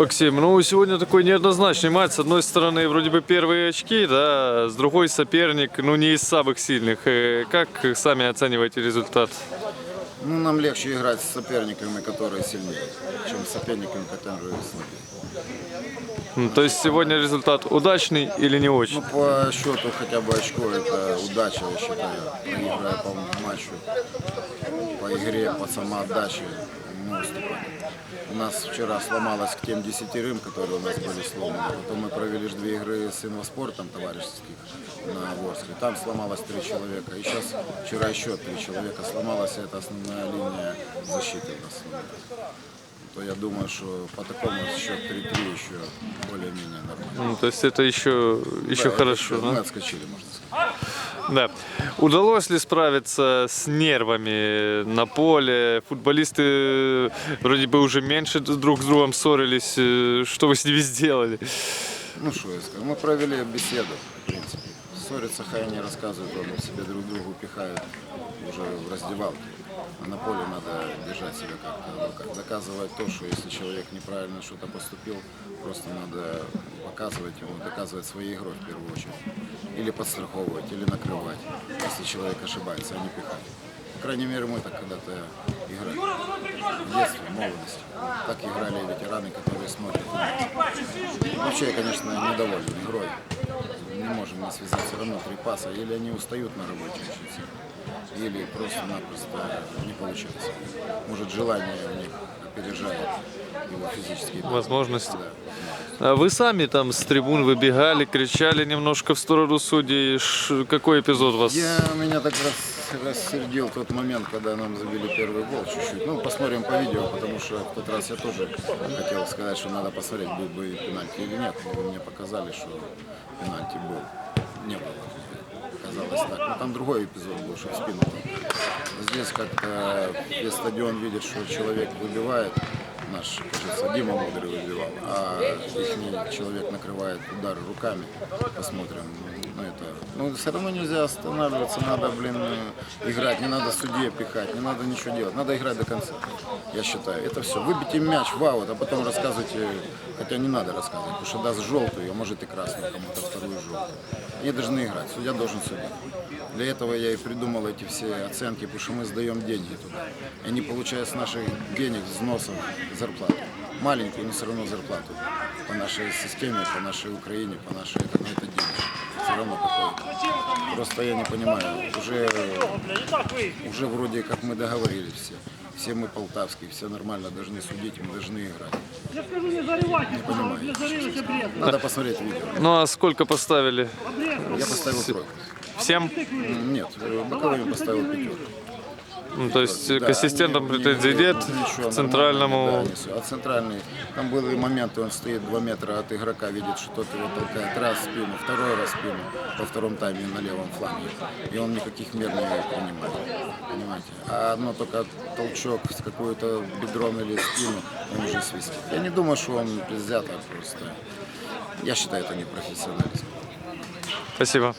Максим, ну сегодня такой неоднозначный матч. С одной стороны, вроде бы первые очки, да, с другой соперник, ну не из самых сильных. Э, Как сами оцениваете результат? Ну, нам легче играть с соперниками, которые сильнее, чем с соперниками, которые слабее. Ну, То есть сегодня результат удачный или не Ну, очень? по счету хотя бы очко это удача, я считаю, проиграя по матчу, по игре, по самоотдаче. Уступаем. У нас вчера сломалось к тем десятерым, которые у нас были сломаны. Потом мы провели ж две игры с инваспортом товарищеских на Ворске. Там сломалось три человека. И сейчас вчера еще три человека сломалось. и Это основная линия защиты у нас сломалась. То я думаю, что по такому счет 3-3 еще более-менее нормально. Ну, то есть это еще, еще Да, хорошо. это да? Мы отскочили, можно. Да. Удалось ли справиться с нервами на поле? Футболисты вроде бы уже меньше друг с другом ссорились. Э, Что вы с ними сделали? Ну что я скажу, мы провели беседу, в принципе. Ссорятся, хай не рассказывают, он себе друг другу пихают уже в раздевалке. А на поле надо держать себя как-то руках. Доказывать то, что если человек неправильно что-то поступил, просто надо показывать ему, доказывать своей игрой в первую очередь. Или подстраховывать, или накрывать, если человек ошибается, а не пихать. По крайней мере, мы так когда-то играли. В детстве, в молодости. Так играли ветераны, которые смотрят. Вообще, я, конечно, недоволен игрой. Не можем не связать все равно три паса. Или они устают на работе очень сильно, или просто-напросто не получается. Может, желание у них опережает его физические Возможности. Да. А вы сами там с трибун выбегали, кричали немножко в сторону судей. Ш- Какой эпизод вас? Я меня так раз, рассердил тот момент, когда нам забили первый гол чуть-чуть. Ну, посмотрим по видео, потому что в тот раз я тоже хотел сказать, что надо посмотреть, был бы пенальти или нет. Но вы мне показали, что пенальти был. Не было. Казалось так. Но там другой эпизод был, что в спину. Здесь как-то весь стадион видит, что человек выбивает, наш, кажется, Дима Мудрый выбивал, а их человек накрывает удар руками. Посмотрим. Ну, это, ну, все равно нельзя останавливаться, надо, блин, э, играть, не надо судье пихать, не надо ничего делать, надо играть до конца, я считаю. Это все. Выбейте мяч в аут, а потом рассказывайте, хотя не надо рассказывать, потому что даст желтую, а может и красную кому-то, вторую желтую. Они должны играть, судья должен судить. Для этого я и придумал эти все оценки, потому что мы сдаем деньги туда. И они получают с наших денег, взносов, зарплату. Маленькую, но все равно зарплату. По нашей системе, по нашей Украине, по нашей, это, это деньги. Все равно какое-то. Просто я не понимаю, уже, уже вроде как мы договорились все. Все мы полтавские, все нормально должны судить, мы должны играть. Я скажу, не заливайте, Не понимаю. не зарылися бред. Надо посмотреть видео. Ну а сколько поставили? Я поставил тройку. Всем? Нет, э, боковым поставил пятерку. Ну, то есть Да, к ассистентам они- претензий нет, ничего, к центральному... да, а центральный, там были моменты, он стоит 2 метра от игрока, видит, что тот его толкает раз в спину, второй раз в спину, во втором тайме на левом фланге. И он никаких мер не принимает. Понимаете? А одно только толчок с какой-то бедром или спину, он уже свистит. Я не думаю, что он предвзято просто. Я считаю, это не профессионализм. Спасибо.